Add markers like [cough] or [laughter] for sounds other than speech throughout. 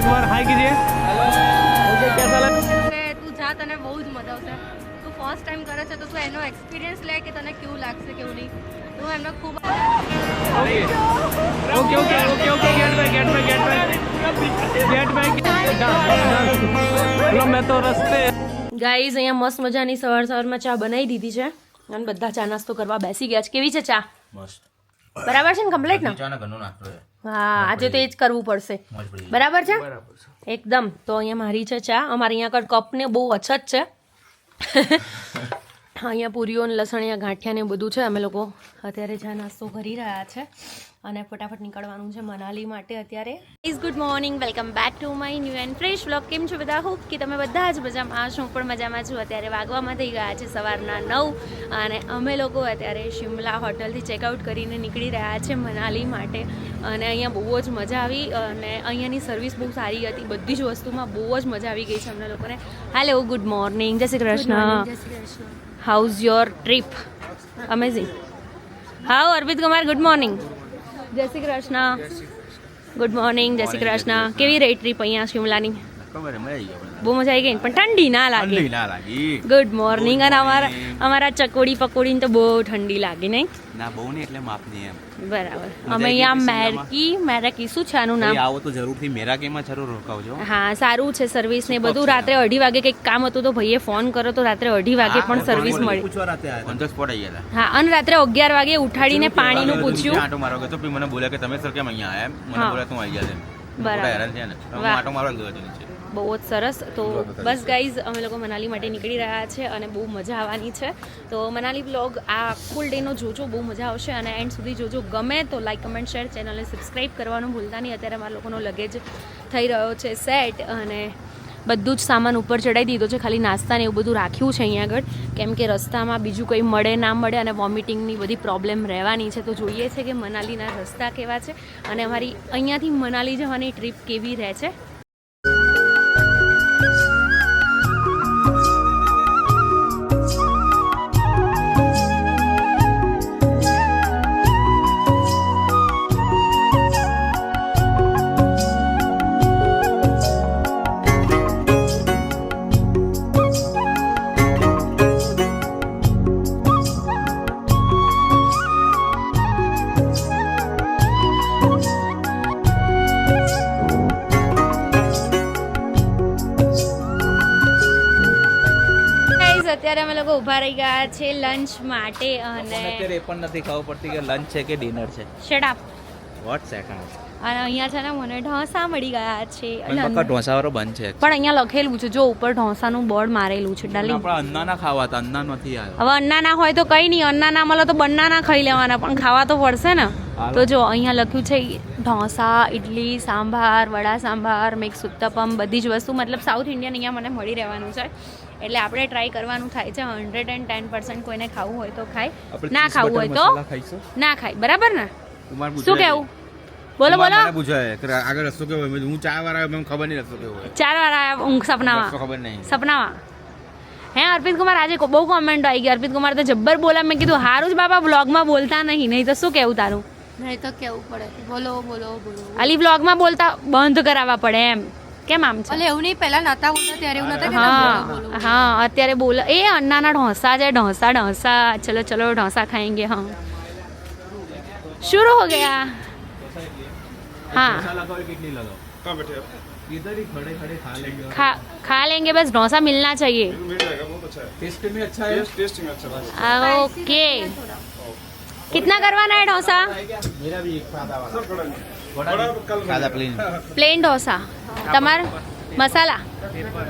એક વાર હાય કીજીએ. ઓકે કેસા લાગે તું જા તને બહુ જ મજા આવશે. તું ફર્સ્ટ ટાઈમ કરે છે તો તું એનો એક્સપિરિયન્સ લે કે તને કેવું લાગશે કેવું નહીં. તું એમનો ખૂબ okay okay okay okay gate by gate by gate by gate by મેં તો રસ્તે ગાઈઝ અહીંયા મસ્ત મજાની સવાર સવારમાં ચા બનાવી દીધી છે. અને બધા ચા નાસ્તો કરવા બેસી ગયા છે. કેવી છે ચા? મસ્ત. બરાબર છે ને કમ્પ્લીટ ને? ચાના ઘણો નાસ્તો હા આજે તો એ જ કરવું પડશે. બરાબર છે? એકદમ. તો અહીંયા મારી છે ચા. અમારે અહીંયા આગળ કપને બહુ અછત છે. [laughs] અહીંયા પૂરીઓ ને લસણિયા ગાંઠિયા ને બધું છે. અમે લોકો અત્યારે ચા નાસ્તો કરી રહ્યા છે. અને ફટાફટ નીકળવાનું છે મનાલી માટે અત્યારે. Is good morning welcome back to my new and fresh vlog કેમ છો બધા? હોપ કે તમે બધા જ મજામાં છો હું પણ મજામાં છું. અત્યારે વાગવામાં થઈ ગયા છે સવારના નવ અને અમે લોકો અત્યારે શિમલા હોટલથી ચેકઆઉટ કરીને નીકળી રહ્યા છે મનાલી માટે. અને અહીંયા બહુ જ મજા આવી અને અહીંયાની સર્વિસ બહુ સારી હતી. બધી જ વસ્તુમાં બહુ જ મજા આવી ગઈ છે અમને લોકોને. હેલો ગુડ મોર્નિંગ જય Shri Krishna. How's your trip amazing how Arpit Kumar good morning જય શ્રી કૃષ્ણ. ગુડ મોર્નિંગ જય શ્રી કૃષ્ણ. કેવી રહી ટ્રીપ અહીંયા શિમલાની ખબર મજા આવી ગઈ બહુ મજા આવી ગઈ પણ ઠંડી ના લાગે. ઠંડી ના લાગી. ગુડ મોર્નિંગ અને અમારા અમારા ચકોડી પકોડી તો બહુ ઠંડી લાગી નહીં? ના બહુ નહીં એટલે માપની એમ. બરાબર. અમે અહીંયા મેરકી મેરાકી શું છે આનું નામ? આવો તો જરૂરથી મેરાકીમાં જરૂર રોકાવજો. હા સારું છે સર્વિસ ને બધું. રાત્રે અઢી વાગે કંઈક કામ હતું તો ભાઈએ ફોન કર્યો તો રાત્રે અઢી વાગે પણ સર્વિસ મળી. હા અને રાત્રે અગિયાર વાગે ઉઠાડીને પાણીનું પૂછ્યું. આટો મારો ગયો તો મને બોલ્યા કે તમે સર કેમ અહીંયા આવ્યા મને. બોલ્યા તું આવી ગયા બરાબર. બરાબર હેરાન થયા ને. હું વાહ. ગયો નીચે. બહુ જ સરસ. તો બસ ગાઈઝ અમે લોકો મનાલી માટે નીકળી રહ્યા છે અને બહુ મજા આવવાની છે. તો મનાલી બ્લોગ આ ફૂલ ડેનો જોજો બહુ મજા આવશે અને એન્ડ સુધી જોજો. ગમે તો લાઈક કમેન્ટ શેર ચેનલને સબસ્ક્રાઈબ કરવાનું ભૂલતા નહીં. અત્યારે અમારા લોકોનો લગેજ થઈ રહ્યો છે સેટ અને બધું જ સામાન ઉપર ચડાવી દીધો છે. ખાલી નાસ્તા ને એવું બધું રાખ્યું છે અહીંયા આગળ. કેમ કે રસ્તામાં બીજું કંઈ મળે ના મળે અને વોમિટિંગની બધી પ્રોબ્લેમ રહેવાની છે. તો જોઈએ છે કે મનાલીના રસ્તા કેવા છે અને અમારી અહીંયાથી મનાલી જવાની ટ્રીપ કેવી રહે છે. રહી ગયા છે લંચ માટે અને અત્યારે એ પણ નથી ખબર પડતી કે લંચ છે કે ડિનર છે. શટ અપ વોટ સેકન્ડ અને અહીંયા છે ને મને ઢોસા મળી ગયા છે. પક્કા ઢોસાવાળો બંધ છે. પણ અહીંયા લખેલું છે જો ઉપર ઢોસાનું બોર્ડ મારેલું છે ડાલી આપણા અન્નાના ખાવા હતા અન્ના નથી આવ્યો. હવે અન્ના ના હોય તો કઈ નહીં અન્ના ના મળે તો બંનાના ખાઈ લેવાના પણ ખાવા તો પડશે ને. તો જો અહીંયા લખ્યું છે ઢોસા ઇડલી સાંભાર વડા સાંભાર મિક્સ ઉત્તપમ બધી જ વસ્તુ મતલબ સાઉથ ઇન્ડિયન અહીંયા મને મળી રહેવાનું છે. એટલે આપણે ટ્રાય કરવાનું થાય છે. હંડ્રેડ એન્ડ ટેન પર્સન્ટ કોઈને ખાવું હોય તો ખાય. ના ખાવું હોય તો ના ખાય. બરાબર ને? શું કેવું? બોલો બોલો. મને પૂછાય કે આગળ રસ્તો કેવો હોય? હું ચાર વાળા આવ્યો ખબર નહીં રસ્તો કેવો હોય. ચાર વાર આયા ઊંઘ સપનામાં. ખબર નહીં. સપનામાં. હે અર્પિત કુમાર આજે બહુ કોમેન્ટ આવી ગઈ અર્પિત કુમાર તો જબ્બર બોલા. મેં કીધું હારું જ બાપા બ્લોગમાં બોલતા નહીં. નહીં તો શું કેવું તારું? નહીં તો કેવું પડે. બોલો બોલો બોલો. અલી બ્લોગમાં બોલતા બંધ કરાવવા પડે એમ. કેમ આમ છે એવું પહેલા ત્યારે એવું નતા હા હા અત્યારે બોલ એ અન્નાના ઢોસા ઢોસા ઢોસા ચલો ચલો ઢોસા હા खा लेंगे बस डोसा मिलना चाहिए ओके कितना करवाना है डोसा मेरा भी एक પ્લેન. [laughs] પ્લેન. ઢોસા. તમાર મસાલા?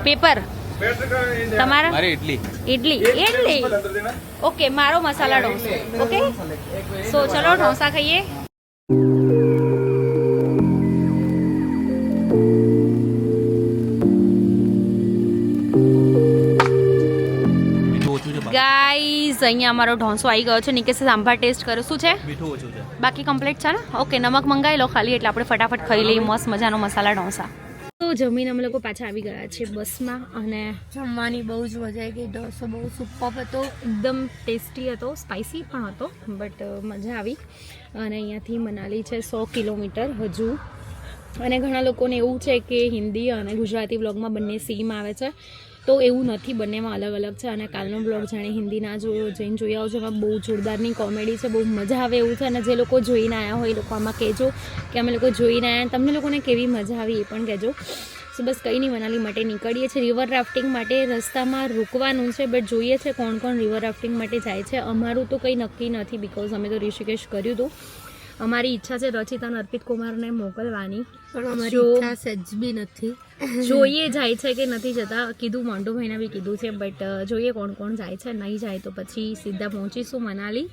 પેપર? તમારા? મારે ઇડલી ઇડલી ઇડલી ઓકે મારો મસાલા ઢોસો. ઓકે? સો ચલો ઢોસા ખાઈએ. મીઠું ઓછું છે ગાઈઝ અહીંયા અમારો ઢોસો આવી ગયો છે. નિકેશે સાંભાર ટેસ્ટ કર્યો. શું છે? મીઠું ઓછું છે. બાકી કમ્પ્લીટ છે ને? ઓકે નમક મંગાવી લો ખાલી, એટલે આપણે ફટાફટ ખાઈ લઈએ. મસ્ત મજાનો મસાલા ઢોસા. તો જમીન અમે લોકો પાછા આવી ગયા છે બસમાં અને જમવાની બહુ જ મજા આવી ગઈ. ઢોસો બહુ સુપર હતો, એકદમ ટેસ્ટી હતો સ્પાઇસી પણ હતો બટ મજા આવી. અને અહીંયાથી મનાલી છે સો કિલોમીટર હજુ. અને ઘણા લોકોને એવું છે કે હિન્દી અને ગુજરાતી બ્લોગમાં બંને સેમ આવે છે. તો એવું નથી બંનેમાં અલગ અલગ છે અને કાલનો બ્લોગ જાણે હિન્દી ના જોયો જઈને જોઈ આવજો એમાં બહુ જોરદારની કોમેડી છે બહુ મજા આવે એવું છે અને જે લોકો જોઈને આવ્યા હોય એ લોકો આમાં કહેજો કે અમે લોકો જોઈને આવ્યા તમને લોકોને કેવી મજા આવી એ પણ કહેજો. સો બસ કંઈ નહીં મનાલી માટે નીકળીએ છીએ. રિવર રાફ્ટિંગ માટે રસ્તામાં રોકવાનું છે બટ જોઈએ છે કોણ કોણ રિવર રાફ્ટિંગ માટે જાય છે. અમારું તો કંઈ નક્કી નથી બિકોઝ અમે તો ઋષિકેશ કર્યું હતું. અમારી ઈચ્છા છે રચિતા અને અર્પિત કુમારને મોકલવાની. પણ અમારી ઈચ્છા સહેજ બી નથી. જોઈએ જાય છે કે નથી જતા, કીધું મોન્ટુભાઈને બી કીધું છે બટ જોઈએ કોણ કોણ જાય છે, નહીં જાય તો પછી સીધા પહોંચીશું મનાલી.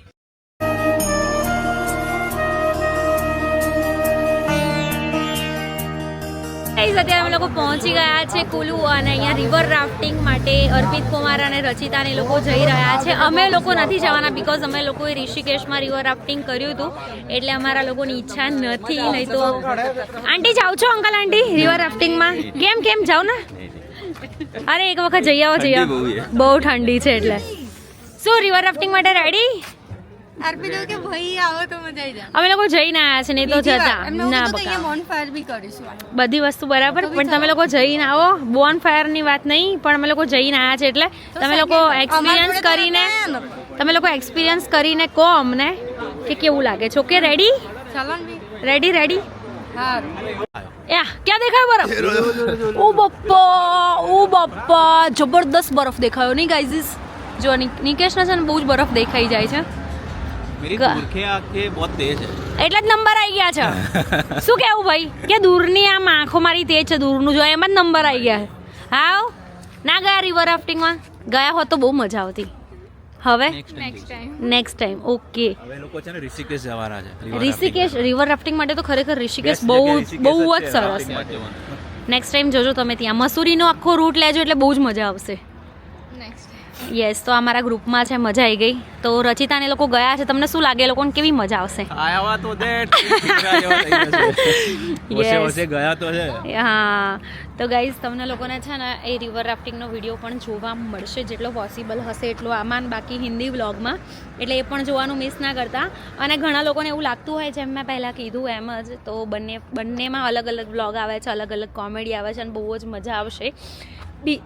અત્યારે અમે લોકો પહોંચી ગયા છે કુલુ અને અહીંયા રિવર રાફ્ટિંગ માટે અર્પિત કુમાર અને રચિતાને લોકો જઈ રહ્યા છે. અમે લોકો નથી જવાના બિકોઝ અમે લોકોએ ઋષિકેશમાં રિવર રાફ્ટિંગ કર્યું હતું. એટલે અમારા લોકોની ઈચ્છા નથી નહીં તો આંટી જાઓ છો અંકલ આંટી રિવર રાફ્ટિંગમાં કેમ કેમ? જાઓ ને. અરે એક વખત જઈ આવો જઈ આવો. બહુ ઠંડી છે એટલે. શું રિવર રાફ્ટિંગ માટે રેડી અમે લોકો જઈને આવ્યા છે નહીં તો જતા. ના બધી વસ્તુ બરાબર પણ તમે લોકો જઈને આવો. બોન ફાયરની વાત નહીં પણ અમે લોકો જઈને આવ્યા છે એટલે તમે લોકો એક્સપિરિયન્સ કરીને તમે લોકો એક્સપિરિયન્સ કરીને કહો અમને કે કેવું લાગે છે. ઓકે રેડી ચાલો રેડી રેડી હા યા ક્યાં દેખાયો બરફ? ઓ બપ્પા ઓ બપ્પા. જબરદસ્ત બરફ દેખાયો નહીં ગાઈઝીસ જો નિ- નિકેશને છે ને બહુ જ બરફ દેખાઈ જાય છે. मेरी गा- मूर्खे आंखें बहुत तेज है એટલે જ નંબર આવી ગયા છે શું કેવું ભાઈ કે દૂરની આમ આંખો મારી તેજ છે દૂરનું જો એમ જ નંબર આવી ગયા છે હાવ ના ગયા રિવર રાફ્ટિંગમાં ગયા હોત તો બહુ મજા આવતી હવે next time next time okay હવે લોકો છે ને ઋષિકેશ જવાના છે ઋષિકેશ રિવર રાફ્ટિંગ માટે તો ખરેખર ઋષિકેશ બહુ જ- બહુ જ સરસ નેક્સ્ટ ટાઈમ જોજો તમે ત્યાં મસૂરીનો આખો રૂટ લેજો એટલે બહુ જ મજા આવશે નેક્સ્ટ યસ તો અમારા ગ્રુપમાં છે મજા આવી ગઈ. તો રચિતા ને લોકો ગયા છે. તમને શું લાગે લોકોને કેવી મજા આવશે? આયા તો છે. [laughs] ગયા તો છે. હા. તો ગાઈઝ તમને લોકોને છે ને એ રિવર રાફ્ટિંગનો વીડિયો પણ જોવા મળશે જેટલો પોસિબલ હશે એટલો આમાં બાકી હિન્દી વ્લોગમાં એટલે એ પણ જોવાનું મિસ ના કરતા. અને ઘણા લોકોને એવું લાગતું હોય જેમ મેં પહેલાં કીધું એમ જ તો બંને બંનેમાં અલગ અલગ વ્લોગ આવે છે અલગ અલગ કોમેડી આવે છે અને બહુ જ મજા આવશે. બી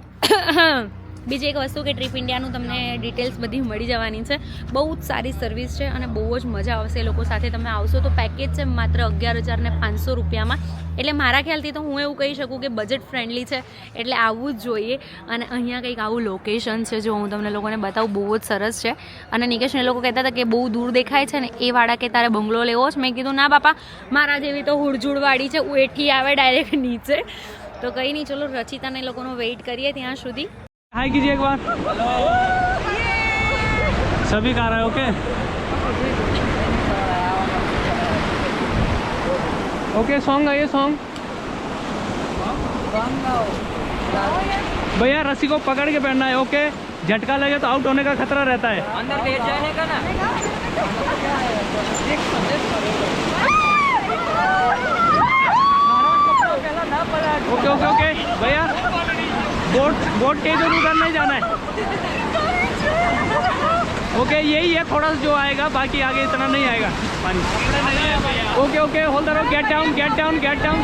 બીજી એક વસ્તુ કે ટ્રીપ ઇન્ડિયાનું તમને ડિટેલ્સ બધી મળી જવાની છે. બહુ જ સારી સર્વિસ છે અને બહુ જ મજા આવશે એ લોકો સાથે તમે આવશો તો પેકેજ છે માત્ર અગિયાર હજાર ને પાંચસો રૂપિયામાં. એટલે મારા ખ્યાલથી તો હું એવું કહી શકું કે બજેટ ફ્રેન્ડલી છે, એટલે આવવું જ જોઈએ. અને અહીંયા કંઈક આવું લોકેશન છે જો હું તમને લોકોને બતાવું, બહુ જ સરસ છે. અને નિકેશને એ લોકો કહેતા હતા કે બહુ દૂર દેખાય છે ને એ વાળા કે તારે બંગલો લેવો છે? મેં કીધું, ના બાપા, મારા જેવી તો હુડજુડવાળી છે, ઉએઠી આવે ડાયરેક્ટ નીચે. તો કંઈ નહીં, ચલો રચિતાને લોકોનો વેઇટ કરીએ ત્યાં સુધી. हाय कीजिए एक बार सभी का रहा है ओके ओके सॉन्ग आइए सॉन्ग भैया रस्सी को पकड़ के पहनना है ओके झटका लगे तो आउट होने का खतरा रहता है. अंदर ले जाने का ना? ओके ओके ओके भैया बोट बोट तेज और उधर नहीं जाना है। ओके यही है, थोड़ा सा जो आएगा, बाकी आगे इतना नहीं आएगा। पानी। ओके ओके होल्ड करो get down get down get down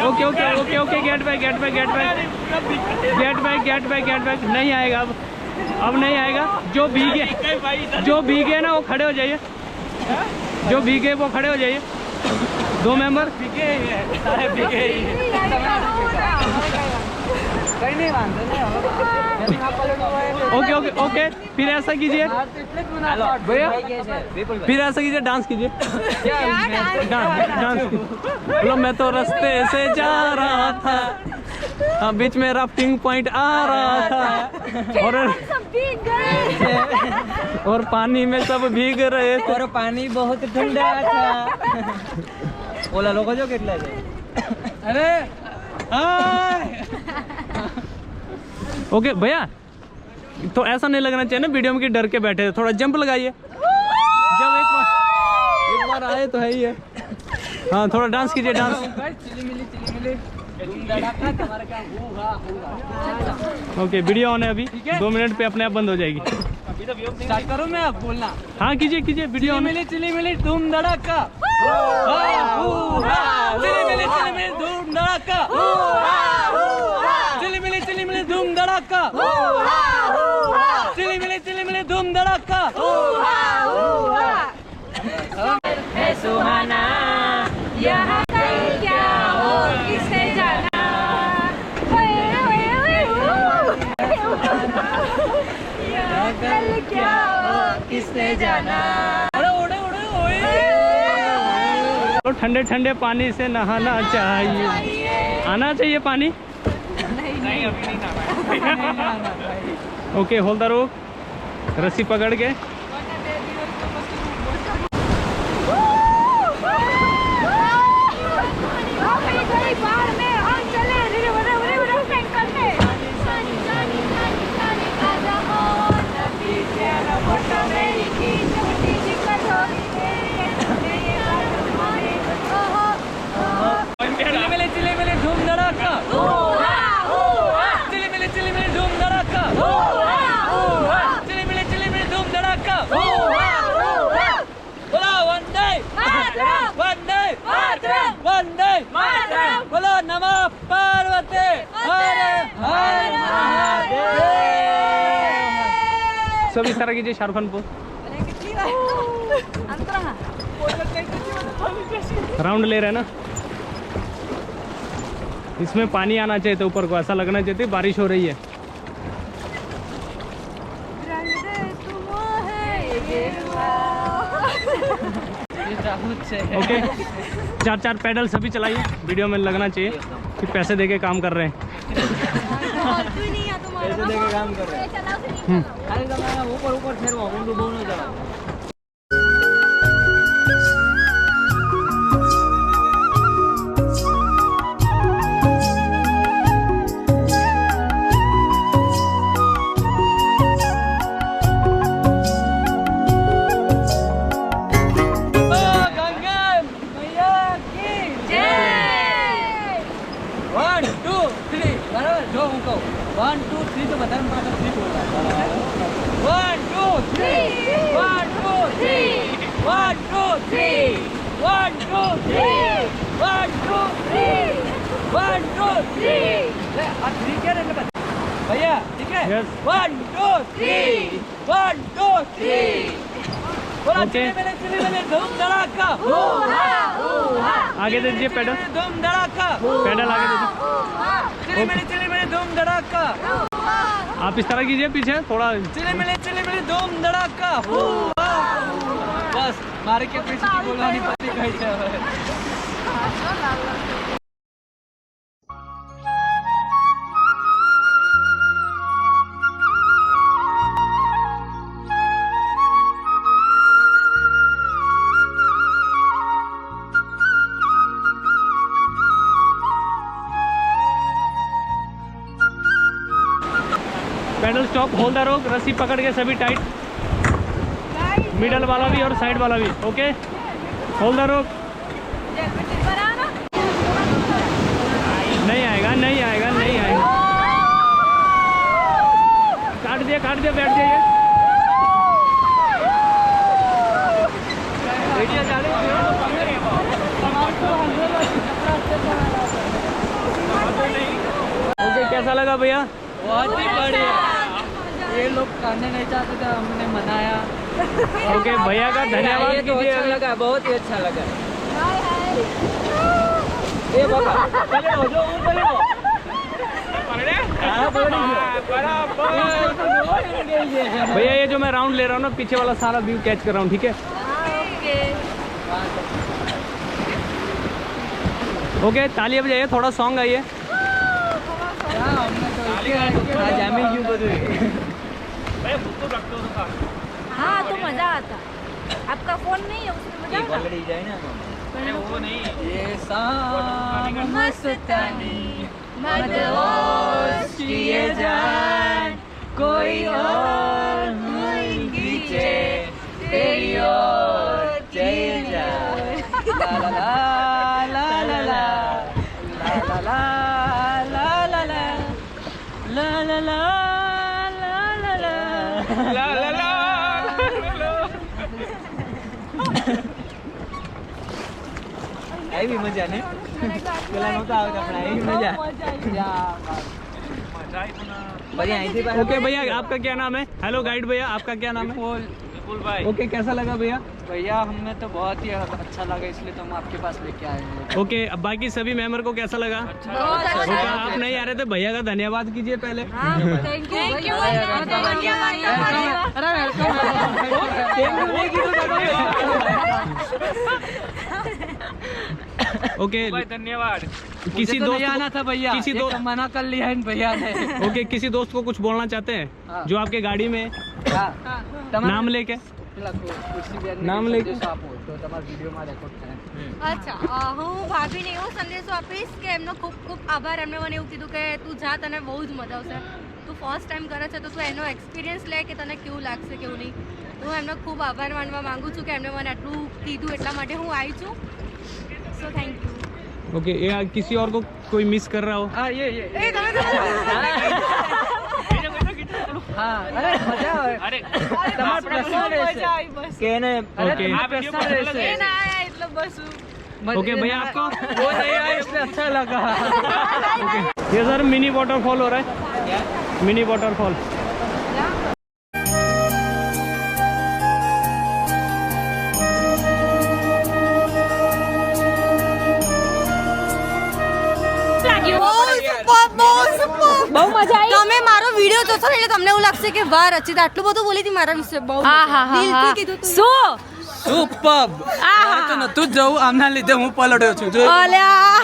okay okay okay okay get back get back get back get back get back get back नहीं आएगा अब अब नहीं आएगा जो भीगे जो भीगे ना वो खड़े हो जाइए जो भीगे वो खड़े हो जाइए दो मेंबर ओके ओके ओके फिर ऐसा कीजिए। भैया फिर ऐसा कीजिए डांस कीजिए। डांस बोलो मैं तो रास्ते से जा रहा था। हाँ बीच में राफ्टिंग पॉइंट आ रहा था। और और पानी में सब भीग रहे थे। और पानी बहुत ठंडा था। बोला लोगों जो कितना अरे ओके भैया तो ऐसा नहीं लगना चाहिए ना वीडियो में कि डर के बैठे थे। थोड़ा जंप लगाइए। जब एक बार एक बार आए तो है ही है। हाँ थोड़ा डांस कीजिए डांस। ओके वीडियो ऑन है अभी। दो मिनट पे अपने आप बंद हो जाएगी। स्टार्ट करूँ मैं अब बोलना। हाँ कीजिए कीजिए वीडियो ऑन। मिली चिली मिली धूम धड़ाका। चिली मिली धूम धड़ाका चिली मिली चिली मिली धूम धड़ाका चिली मिली चिली मिली धूम धड़ाका सुहाना यहाँ कल क्या हो किसने जाना ओए, ओए, ओए, ओ। यहाँ कल क्या हो किसने जाना तो ठंडे ठंडे पानी से नहाना चाहिए आना चाहिए पानी ओके होल्ड द रोप रस्सी पकड़ के अपनी गली बाहर में हम चले रे रे रे रे रे रे करने सानी सानी सानी सानी आजा हो नबी तेरा फ़ोटो मेरी की छोटी सी कटोरी मेरी ये बात हमारी ओहो ओहो चिली मिली चिली मिली धूम धड़ाका चिली मिली चिली मिली धूम धड़ाका चिली मिली चिली मिली धूम धड़ाका बोलो वंदे मातरम वंदे मातरम वंदे मातरम बोलो नमः पार्वती हर हर महादेव सब इस तरह कीजिए शाहरुख खान को। राउंड ले रहे हैं ना। इसमें पानी आना चाहिए था ऊपर को, ऐसा लगना चाहिए बारिश हो रही है। ओके चार चार पैडल सभी चलाइए, वीडियो में लगना चाहिए कि पैसे दे के काम कर रहे हैं। [laughs] કામ કરે. ખાલી તમે ઉપર ઉપર ફેરવા ઊંડું બહુ ન જવાનું आगे दे दीजिए पैडल धूम धड़ाका पैडल आगे दे दीजिए चिली मिली धूम धड़ाका आप इस तरह कीजिए पीछे थोड़ा चिली मिली चिली मिली धूम धड़ाका बस मारे के पीछे बोलवानी पड़ी गई है रोक होल्ड द रोक रस्सी पकड़ के सभी टाइट मिडल वाला भी और साइड वाला भी ओके होल्ड द रोक नहीं आएगा नहीं आएगा नहीं आएगा। काट दिया काट दिया, बैठ जाइए। ओके कैसा लगा भैया? बहुत ही बढ़िया। ये लोग खाने नहीं चाहते थे हमने मनाया। [laughs] ओके भैया का धन्यवाद तो अच्छा लगा बहुत ही अच्छा लगा। ये हाँ, हाँ, तो भैया ये जो मैं राउंड ले रहा हूँ ना पीछे वाला सारा व्यू कैच कर रहा हूँ ठीक है? ओके ताली बजाइए थोड़ा सॉन्ग आइए हाँ, हाँ तो मजा आता आपका फोन नहीं है उसमें मजा आता पगड़ी जाए ना पर वो नहीं ये सांग मस्तानी मदहोश किए जान कोई और नहीं खींचे तेरी ओर चले जाए ला ला ला ला ला ला ला ला ला ला ला ला ला આવી મજા ને પેલા નહોતા આવતા પણ આવી મજા ભાઈ અહીંથી પાછા ओके भैया आपका क्या नाम है हेलो गाइड भैया आपका क्या नाम है विपुल भाई ओके कैसा लगा भैया भैया हमें तो बहुत ही अच्छा लगा इसलिए तो हम आपके पास लेके आए हैं ओके अब बाकी सभी मेंबर को कैसा लगा बहुत ओके आप नहीं आ रहे थे भैया का धन्यवाद कीजिए पहले thank you thank you okay धन्यवाद किसी तो दोस्त नहीं आना को- था भैया किसी ये दो तो मना कर लिया है इन भैया ने ओके किसी दोस्त को कुछ बोलना चाहते हैं हाँ। जो आपके गाड़ी में है? हाँ, તમારે नाम लेके પેલા કુ- કુર્સીબેનને નામ કંઈક લઈ- સંદેશો આપો તો તમારા વિડીયોમાં રેકોર્ડ થાય અચ્છા અ, હું ભાભીને એવો સંદેશો આપીશ કે એમનો ખૂબ ખૂબ આભાર એમણે મને એવું કીધું કે તું જા તને બહુ જ મજા આવશે તું ફર્સ્ટ ટાઈમ કરે છે તો તું એનો એક્સપિરિયન્સ લે કે તને કેવું લાગશે કેવું નહીં તો હું એમનો ખૂબ આભાર માનવા માંગુ છું કે એમણે મને આટલું કીધું એટલા માટે હું આવી છું सो थैंक यू ओके ये किसी और को कोई मिस कर रहा हो? हाँ ये ये। ओके हाँ। हाँ, भैया आपको? वो नहीं आया इसलिए अच्छा लगा। [laughs] ये सर मिनी वाटरफॉल हो रहा है। मिनी वाटरफॉल ને એટલે તમને એવું લાગશે કે વાહ રચિતા આટલું બધું બોલી હતી મારા વિશે બહુ હા હા હા દિલથી કીધું તું. શું? સુપબ. આ તો નતું જ જવું. આમના લીધે હું પલડ્યો છું. જો અલ્યા.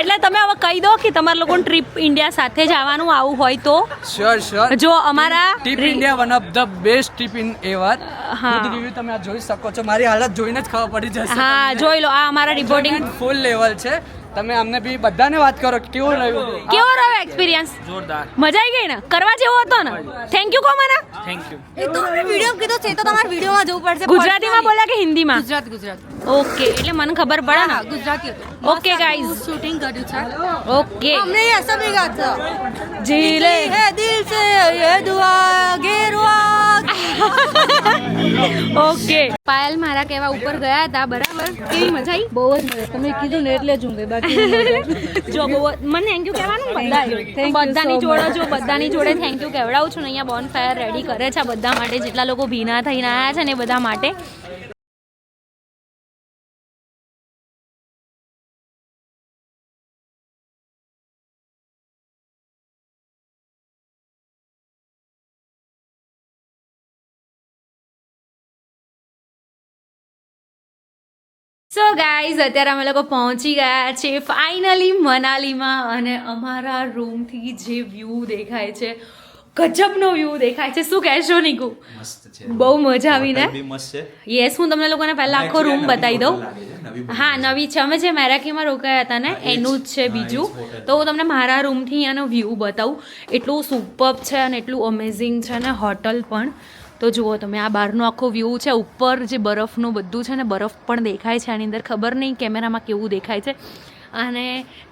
એટલે તમે હવે કહી દો કે તમારા લોકો ટ્રીપ ઇન્ડિયા સાથે જવાનું આવું હોય તો? શ્યોર શ્યોર જો અમારા trip India one of the best trip in ever હા. રિવ્યુ તમે આ જોઈ શકો છો. મારી હાલત જોઈને જ ખબર પડી જશે હા જોઈ લો. આ અમારા રિપોર્ટિંગ ફૂલ લેવલ છે. તમે અમને બી બધાને વાત કરો કેવું રહ્યું? કેવો રહ્યો એક્સપિરિયન્સ જોરદાર. મજા આવી ગઈ ને? કરવા જેવો હતો ને? થેન્ક યુ કો મને થેન્ક યુ એ તો અમે વિડિયો કીધો છે તો તમારે વિડિયોમાં જવું પડશે ગુજરાતીમાં બોલ્યા કે હિન્દીમાં? ગુજરાત ગુજરાત. ઓકે એટલે મને ખબર પડે ને. ગુજરાતી ઓકે ગાઈઝ શૂટિંગ કર્યું છે. ઓકે અમને અસમી ગાતો જીલે હે દિલ સે યે દુઆ ગેરવા ઓકે. પાયલ મારા કેવા ઉપર ગયા હતા બરાબર? કેવી મજા આવી બહુ જ મજા. તમે કીધું ને એટલે જ ઊંઘે બાકી જો બહુ મને થેન્ક યુ કહેવાનું બધા બધાની જોડે જો બધાની જોડે થેન્ક યુ કહેવડાવું છું ને અહીંયા બોન ફાયર રેડી કરે છે બધા માટે જેટલા લોકો ભીના થઈને આવ્યા છે ને બધા માટે. સો ગાઈઝ અત્યારે અમે લોકો પહોંચી ગયા છે ફાઇનલી મનાલીમાં અને અમારા રૂમથી જે વ્યૂ દેખાય છે ગજબનો વ્યૂ દેખાય છે. શું કહેશો નીકુ? બહુ મજા આવીને યસ હું તમને લોકોને પહેલા આખો રૂમ બતાવી દઉં. હા નવી છે. અમે જે મેરાકીમાં રોકાયા હતા ને એનું જ છે બીજું. તો હું તમને મારા રૂમથી અહીંયાનો વ્યૂ બતાવું. એટલું સુપર્બ છે અને એટલું અમેઝિંગ છે ને હોટલ પણ. તો જુઓ તમે આ બહારનો આખો વ્યૂ છે ઉપર જે બરફનું બધું છે ને બરફ પણ દેખાય છે આની અંદર. ખબર નહીં કેમેરામાં કેવું દેખાય છે. અને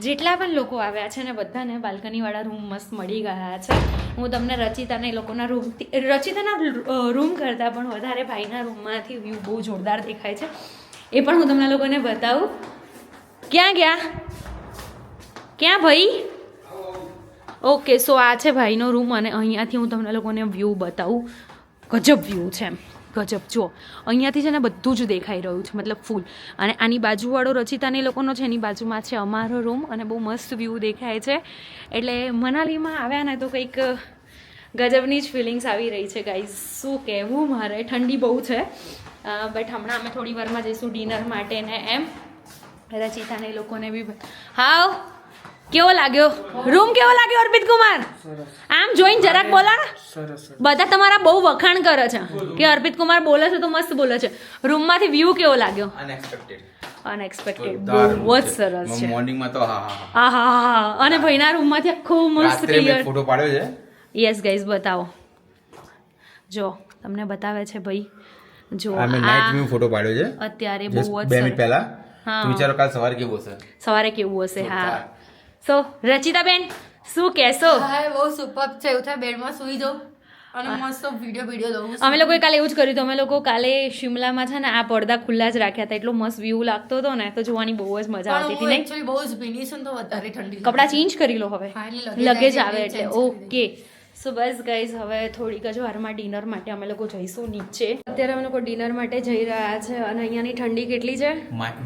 જેટલા પણ લોકો આવ્યા છે ને બધાને બાલ્કનીવાળા રૂમ મસ્ત મળી ગયા છે. હું તમને રચિતાને એ લોકોના રૂમથી રચિતાના રૂમ કરતાં પણ વધારે ભાઈના રૂમમાંથી વ્યૂ બહુ જોરદાર દેખાય છે. એ પણ હું તમને લોકોને બતાવું. ક્યાં ગયા? ક્યાં ભાઈ? ઓકે સો આ છે ભાઈનો રૂમ અને અહીંયાથી હું તમને લોકોને વ્યૂ બતાવું. ગજબ વ્યૂ છે ગજબ. જુઓ અહીંયાથી છે ને બધું જ દેખાઈ રહ્યું છે, મતલબ ફૂલ અને આની બાજુવાળો રચિતાને લોકોનો છે, એની બાજુમાં છે અમારો રૂમ અને બહુ મસ્ત વ્યૂ દેખાય છે. એટલે મનાલીમાં આવ્યા ને તો કંઈક ગજબની જ ફિલિંગ્સ આવી રહી છે ગાઈઝ શું કહેવું મારે? ઠંડી બહુ છે. બટ હમણાં અમે થોડી વારમાં જઈશું ડિનર માટે ને એમ. રચિતાને લોકોને બી હાવ કેવો લાગ્યો? રૂમ કેવો લાગ્યો અર્પિત કુમાર? આમ જોઈને જરાક બોલો ને. બધા તમારા બહુ વખાણ કરે છે. કે અર્પિત કુમાર બોલે છે તો મસ્ત બોલે છે. રૂમમાંથી વ્યૂ કેવો લાગ્યો? અનએક્સપેક્ટેડ બહુ જ સરસ છે. મોર્નિંગમાં તો હા હા હા. અને ભાઈના રૂમમાંથી આખું મસ્ત ક્લિયર ફોટો પાડ્યો છે. યસ ગાઈઝ બતાવો. જો તમને બતાવે છે ભાઈ. જો આ નાઈટ વ્યૂ ફોટો પાડ્યો છે. અત્યારે બહુ જ બે મિનિટ પહેલા. હા. વિચારો કાલ સવારે કેવું હશે? સવારે કેવું હશે હા. સો રચિતાબેન શું કહેશો? બહુ સુપર છે. એવું થાય બેડમાં સુઈ જાઉં અને મસ્ત વીડિયો વીડિયો દઉં અમે લોકોએ કાલે એવું જ કર્યું હતું. અમે લોકો કાલે શિમલામાં છે ને આ પડદા ખુલ્લા જ રાખ્યા હતા. એટલો મસ્ત વ્યૂ લાગતો હતો ને તો જોવાની બહુ જ મજા આવતી હતી એકચ્યુઅલી બહુ જ ભીની છે તો વધારે ઠંડી કપડાં ચેન્જ કરી લો હવે. લગેજ આવે એટલે. ઓકે સો બસ ગાઈઝ હવે થોડીક જ વારમાં ડિનર માટે અમે લોકો જઈશું નીચે. અત્યારે અમે લોકો ડિનર માટે જઈ રહ્યા છે અને અહીંયાની ઠંડી કેટલી છે?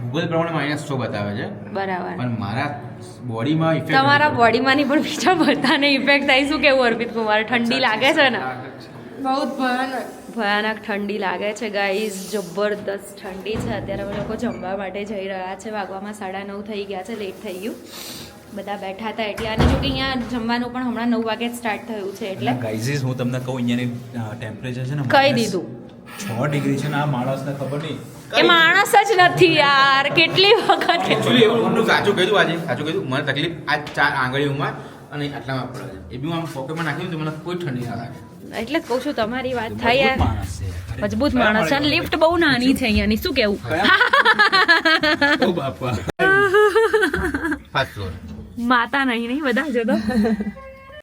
ગૂગલ પ્રમાણે માઇનસ સો બતાવે છે. બરાબર. પણ મારા બોડીમાં ઇફેક્ટ તમારા બોડીમાંની પણ બીજા બધાને ઇફેક્ટ થાય. શું કેવું અર્પિત કુમાર? ઠંડી લાગે છે ને? બહુ જ ભયાનક. ભયાનક ઠંડી લાગે છે ગાઈઝ જબરદસ્ત ઠંડી છે. અત્યારે અમે લોકો જમવા માટે જઈ રહ્યા છે. વાગવામાં સાડા નવ થઈ ગયા છે. લેટ થઈ ગયું. બધા બેઠા હતા એટલે અને જો કે અહીંયા જમવાનું પણ હમણાં નવ વાગે જ સ્ટાર્ટ થયું છે એટલે ગાઈઝીસ હું તમને કહું અહીંયાની ટેમ્પરેચર છે ને કહી દીધું. છ ડિગ્રી છે ને આ માણસને ખબર નહીં. એ માણસ જ નથી યાર કેટલી વખત એક્ચ્યુઅલી એવું હું સાચું કીધું આજે સાચું કીધું. મને તકલીફ આ ચાર આંગળીઓમાં અને આટલામાં પડે છે. એ બી હું આમ પોકેટમાં નાખી તો મને કોઈ ઠંડી ના લાગે. એટલે જ કહું છું તમારી વાત થાય મજબૂત યાર. માણસ છે મજબૂત માણસ છે અને લિફ્ટ બહુ નાની છે અહીંયાની શું કેવું? [laughs] બાપા. [laughs] ફાસ્ટ ફ્લોર માતા નહીં નહીં, બધા જતો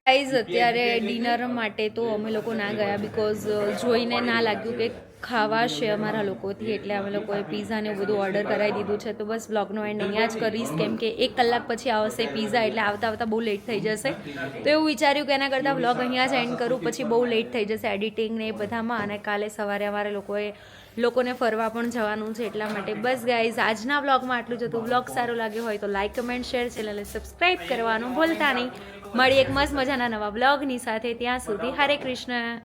ગાઈઝ અત્યારે ડિનર માટે તો અમે લોકો ના ગયા બિકોઝ જોઈને ના લાગ્યું કે ખાવાશે અમારા લોકોથી, એટલે અમે લોકોએ પીઝા ને બધું ઓર્ડર કરાવી દીધું છે. તો બસ બ્લોગનો એન્ડ અહીંયા જ કરીશ, કેમ કે એક કલાક પછી આવશે પીઝા એટલે આવતા આવતા બહુ લેટ થઈ જશે. તો એવું વિચાર્યું કે એના કરતાં બ્લોગ અહીંયા જ એન્ડ કરું, પછી બહુ લેટ થઈ જશે એડિટિંગ ને એ બધામાં. અને કાલે સવારે અમારે લોકોએ લોકોને ફરવા પણ જવાનું છે એટલા માટે. બસ ગાઈઝ આજના બ્લોગમાં આટલું જ હતું. બ્લોગ સારો લાગ્યો હોય તો લાઇક કમેન્ટ શેર ચેનલને સબસ્ક્રાઈબ કરવાનું ભૂલતા નહીં. મળી એક મસ્ત મજાના નવા બ્લોગની સાથે. ત્યાં સુધી હરે કૃષ્ણ.